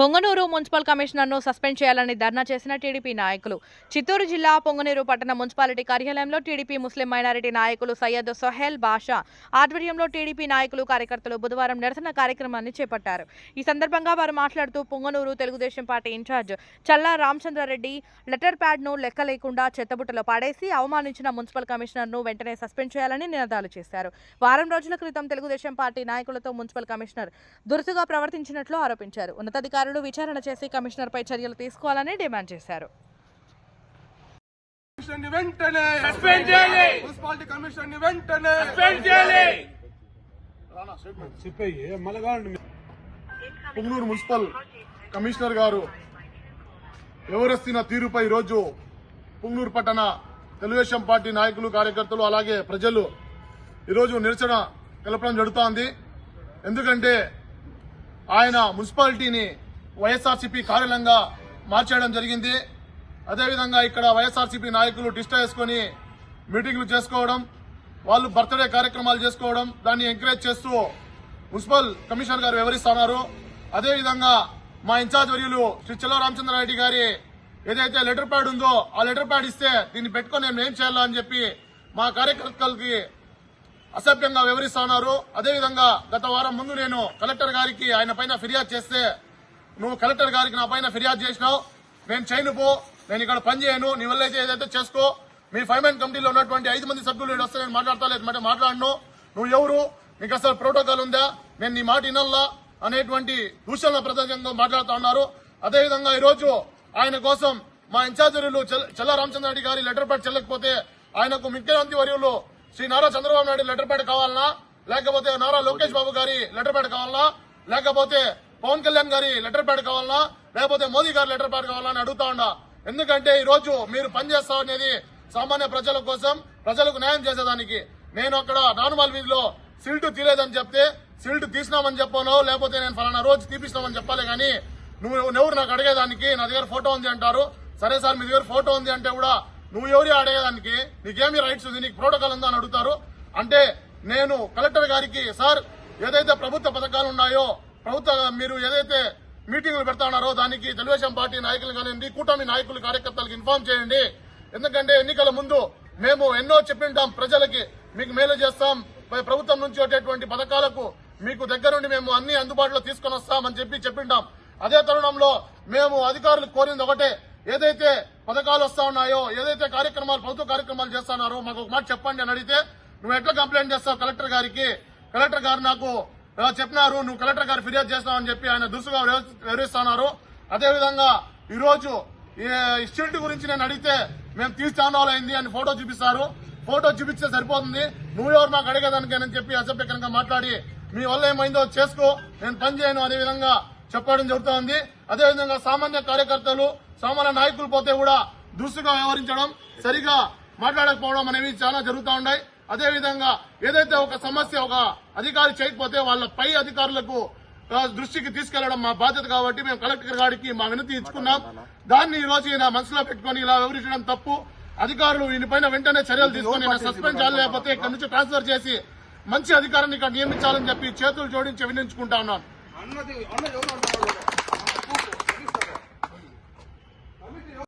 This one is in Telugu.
పొంగనూరు మున్సిపల్ కమిషనర్ను సస్పెండ్ చేయాలని ధర్నా చేసిన టీడీపీ నాయకులు. చిత్తూరు జిల్లా పొంగనూరు పట్టణ మున్సిపాలిటీ కార్యాలయంలో టీడీపీ ముస్లిం మైనారిటీ నాయకులు సయ్యద్ సొహేల్ బాషా ఆధ్వర్యంలో టీడీపీ నాయకులు కార్యకర్తలు బుధవారం నిరసన కార్యక్రమాన్ని చేపట్టారు. ఈ సందర్భంగా వారు మాట్లాడుతూ Punganur Telugu Desam party in-charge Challa Ramachandra Reddy letter ప్యాడ్ను లెక్క లేకుండా చెత్తబుట్టలో పాడేసి అవమానించిన మున్సిపల్ కమిషనర్ను వెంటనే సస్పెండ్ చేయాలని నినాదాలు చేశారు. వారం రోజుల క్రితం తెలుగుదేశం పార్టీ నాయకులతో మున్సిపల్ కమిషనర్ దురుసుగా ప్రవర్తించినట్లు ఆరోపించారు. ఉన్నతాధికారులు విచారణ చేసి కమిషనర్పై చర్యలు తీసుకోవాలని డిమాండ్ చేశారు. వెంటనే సస్పెండ్ చేయాలి. మున్సిపాలిటీ కమిషన్ని వెంటనే సస్పెండ్ చేయాలి. పుంగనూరు మున్సిపల్ కమిషనర్ గారు వ్యవహరిస్తున్న తీరుపై ఈరోజు పుంగనూరు పట్టణ తెలుగుదేశం పార్టీ నాయకులు కార్యకర్తలు అలాగే ప్రజలు ఈరోజు నిరసన తెలపడం జరుగుతోంది. ఎందుకంటే ఆయన మున్సిపాలిటీని వైఎస్ఆర్సీపీ కార్యాలయంగా మార్చేయడం జరిగింది. అదేవిధంగా ఇక్కడ వైఎస్ఆర్సీపీ నాయకులు డిస్టా వేసుకొని మీటింగ్లు చేసుకోవడం వాళ్ళు బర్త్డే కార్యక్రమాలు చేసుకోవడం దాన్ని ఎంకరేజ్ చేస్తూ మున్సిపల్ కమిషనర్ గారు వివరిస్తున్నారు. అదేవిధంగా మా ఇన్ఛార్జ్ వర్యులు శ్రీ చెల్ల రామచంద్రారెడ్డి గారి ఏదైతే లెటర్ ప్యాడ్ ఉందో ఆ లెటర్ ప్యాడ్ ఇస్తే దీన్ని పెట్టుకొని నేను ఏం చేయాలా అని చెప్పి మా కార్యకర్తలకి అసభ్యంగా వివరిస్తున్నారు. అదేవిధంగా గత వారం ముందు నేను కలెక్టర్ గారికి ఆయన పైన ఫిర్యాదు చేస్తే నువ్వు కలెక్టర్ గారికి నా పైన ఫిర్యాదు చేసినావు. నేను చేయను పో. నేను ఇక్కడ పని చేయను. నీ వల్ల అయితే ఏదైతే చేసుకో. మీ ఫైవ్ మ్యాన్ కమిటీలో ఉన్నటువంటి ఐదు మంది సభ్యులు వస్తే నేను మాట్లాడతా మాట మాట్లాడను. నువ్వు ఎవరు? నీకు అసలు ప్రోటోకాల్ ఉందా? నేను నీ మాట వినల్లా అనేటువంటి దూషణల ప్రధానంగా మాట్లాడుతూ ఉన్నారు. అదేవిధంగా ఈరోజు ఆయన కోసం మా ఇన్ఛార్జీలు చెల్ల రామచంద్రారెడ్డి గారి లెటర్ ప్యాడ్ చెల్లకపోతే ఆయనకు ముఖ్యమంత్రి వర్యులు శ్రీ నారా చంద్రబాబు నాయుడు లెటర్ ప్యాడ్ కావాలనా? లేకపోతే నారా లోకేష్ బాబు గారి లెటర్ ప్యాడ్ కావాలనా? లేకపోతే పవన్ కళ్యాణ్ గారి లెటర్ ప్యాడ్ కావాలన్నా లేకపోతే మోదీ గారి లెటర్ ప్యాడ్ కావాలని అని అడుగుతా ఉన్నా. ఎందుకంటే ఈ రోజు మీరు పనిచేస్తా అనేది సామాన్య ప్రజల కోసం ప్రజలకు న్యాయం చేసేదానికి. నేను అక్కడ నానుమాల్ వీధిలో సిల్ట్ తీలేదని చెప్తే సిల్ట్ తీసినామని చెప్పాను లేకపోతే నేను ఫలానా రోజు తీపిస్తామని చెప్పాలి కానీ నువ్వు ఎవరు నాకు అడిగేదానికి? నా దగ్గర ఫోటో ఉంది అంటారు. సరే సార్ మీ దగ్గర ఫోటో ఉంది అంటే కూడా నువ్వు ఎవరి అడిగేదానికి? నీకేమి రైట్స్ ఉంది? నీకు ప్రోటోకాల్ ఉందా అని అడుగుతారు. అంటే నేను కలెక్టర్ గారికి సార్ ఏదైతే ప్రభుత్వ పథకాలు ఉన్నాయో ప్రభుత్వ మీరు ఏదైతే మీటింగ్లు పెడతా ఉన్నారో దానికి తెలుగుదేశం పార్టీ నాయకులు కానివ్వండి కూటమి నాయకులు కార్యకర్తలకు ఇన్ఫార్మ్ చేయండి. ఎందుకంటే ఎన్నికల ముందు మేము ఎన్నో చెప్పింటాం ప్రజలకి మీకు మేలు చేస్తాం. పై ప్రభుత్వం నుంచి వచ్చేటువంటి పథకాలకు మీకు దగ్గరుండి మేము అన్ని అందుబాటులో తీసుకొని వస్తామని చెప్పి చెప్పింటాం. అదే తరుణంలో మేము అధికారులు కోరింది ఒకటే ఏదైతే పథకాలు వస్తా ఉన్నాయో ఏదైతే కార్యక్రమాలు ప్రభుత్వ కార్యక్రమాలు చేస్తున్నారో మాకు ఒక మాట చెప్పండి అని అడిగితే నువ్వు ఎట్లా కంప్లైంట్ చేస్తావు కలెక్టర్ గారికి? కలెక్టర్ గారు నాకు చెప్పినారు నువ్వు కలెక్టర్ గారు ఫిర్యాదు చేస్తావు అని చెప్పి ఆయన దురుసుగా వివరిస్తున్నారు అదేవిధంగా ఈరోజు ఈ స్టిల్ట్ గురించి నేను అడిగితే మేము తీసి అయింది అని ఫోటో చూపిస్తారు. ఫోటో చూపిస్తే సరిపోతుంది. నువ్వు ఎవరు మాకు అడిగేదానికని చెప్పి అసభ్యకరంగా మాట్లాడి మీ వల్ల ఏమైందో చేసుకో నేను పని చేయను అనే విధంగా చెప్పడం జరుగుతోంది. అదేవిధంగా సామాన్య కార్యకర్తలు సామాన్య నాయకులు పోతే కూడా దురుసుగా వ్యవహరించడం సరిగా మాట్లాడకపోవడం అనేవి చాలా జరుగుతూ ఉన్నాయి. అదేవిధంగా ఏదైతే ఒక సమస్య ఒక అధికారి చేయకపోతే వాళ్ళ పై అధికారులకు దృష్టికి తీసుకెళ్ళడం మా బాధ్యత కాబట్టి మేము కలెక్టర్ గారికి మా వినతి ఇచ్చుకున్నాం. దాన్ని ఈ రోజు ఈయన మనసులో పెట్టుకుని ఇలా వివరించడం తప్పు. అధికారులు దీనిపైన వెంటనే చర్యలు తీసుకుని సస్పెండ్ చేయాలి లేకపోతే ఇక్కడ నుంచి ట్రాన్స్ఫర్ చేసి మంచి అధికారాన్ని ఇక్కడ నియమించాలని చెప్పి చేతులు జోడించి వినించుకుంటా ఉన్నాను